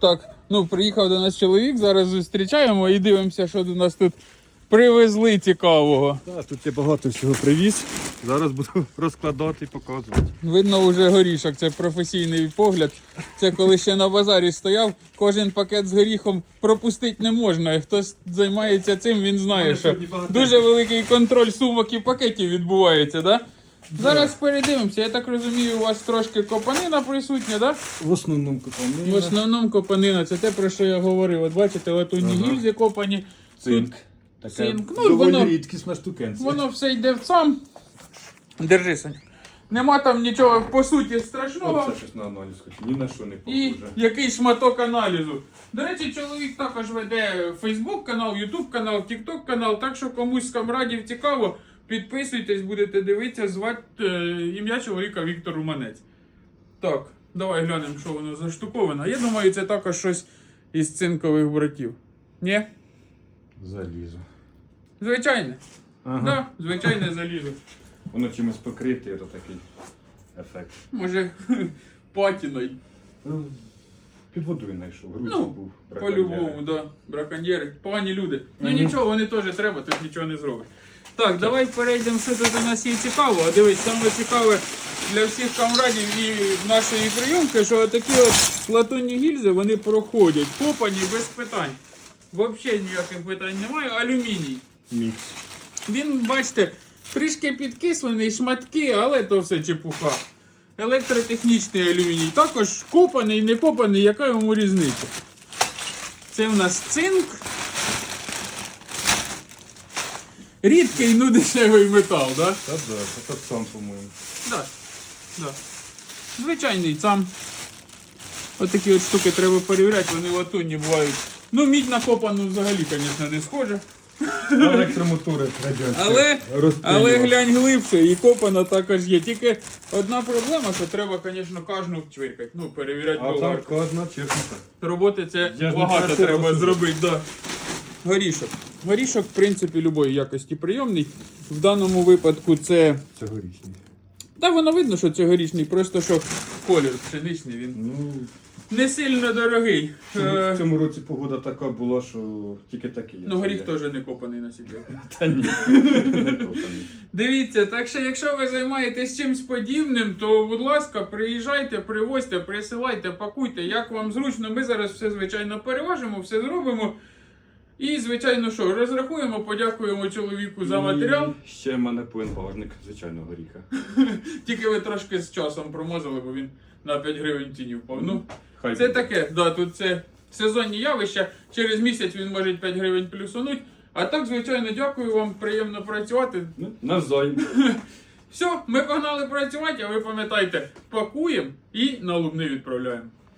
Так, ну приїхав до нас чоловік, зараз зустрічаємо і дивимося, що до нас тут привезли цікавого. Так, тут я багато всього привіз. Зараз буду розкладати і показувати. Видно, вже горішок, це професійний погляд. Це коли ще на базарі стояв, кожен пакет з горіхом пропустити не можна. І Хтось займається цим, він знає, що дуже великий контроль сумок і пакетів відбувається, да? Зараз передивимося. Я так розумію, у вас трошки копанина присутня, да? В основному купам. В основному копанина це те, про що я говорив. От бачите, латунні Ага. гільзи копані. Цинк. Така Цинк. Ну, воно- рідкісна штукенця. Воно все йде в сам. Держи, Саня. Нема там нічого по суті страшного. Оце щось на аналіз хоч ні на що не І якийсь шматок аналізу. До речі, чоловік також веде Facebook канал, YouTube канал, TikTok канал. Так що комусь з камрадів цікаво, підписуйтесь, будете дивитися, звати е, ім'я чоловіка Віктор Руманець. Так, давай глянемо, що воно заштуковано. Я думаю, це також щось із цинкових братів. Ні? Залізо. Звичайне. Ага. Да, звичайне залізо. Воно чимось покрите, то такий ефект. Може, патіною. Під водою знайшов. Грудь Ну, був. По-любому, да. Браконьєри. Погані люди. Ну Мгм. нічого, вони теж треба, тут нічого не зробиш. Так, давай перейдемо, що тут у нас є цікаво. А дивись, саме цікаве для всіх камрадів і нашої прийомки, що такі от латунні гільзи вони проходять, копані без питань. Взагалі ніяких питань немає. Алюміній. Мікс. Він, бачите, трішки підкислений, шматки, але то все чепуха. Електротехнічний алюміній. Також копаний, не копаний, яка йому різниця? Це у нас цинк. Рідкий, ну дешевий метал, да? Та да, це так сам, по-моєму. Да. Да. Звичайний сам. Отакі от штуки треба перевіряти, вони латунні бувають. Ну, мідь на копану взагалі, звісно, не схожа. Електромотори радянські. Але, але глянь глибше, і копана також є. Тільки одна проблема, що треба, звісно, кожну чвиркати. Ну, перевіряти А так, кожна, чесно. Роботи це Я ж не багато треба зробити. Да. Горішок. Горішок, в принципі, любої якості прийомний. В даному випадку це. Це горішні. Та воно видно, що це горішний, просто що колір пшеничний, він Ну, не сильно дорогий. в цьому- Е, в цьому році погода така була, що тільки такий. Ну, горіх теж не копаний на себе. Та ні. Не копаний. Дивіться, так що якщо ви займаєтесь чимось подібним, то будь ласка, приїжджайте, привозьте, присилайте, пакуйте, як вам зручно. Ми зараз все звичайно переважимо, все зробимо. І, звичайно, що, розрахуємо, подякуємо чоловіку за матеріал. І ще в мене повинен багажник звичайного горіха. Тільки ви трошки з часом промазали, бо він на 5 гривень ціні впав. Ну, Хай це буде. таке, да, тут це сезонні явища. Через місяць він може 5 гривень плюсануть. А так, звичайно, дякую вам, приємно працювати. Ну, навзаєм. Все, ми погнали працювати, а ви пам'ятайте, пакуємо і на лубни відправляємо.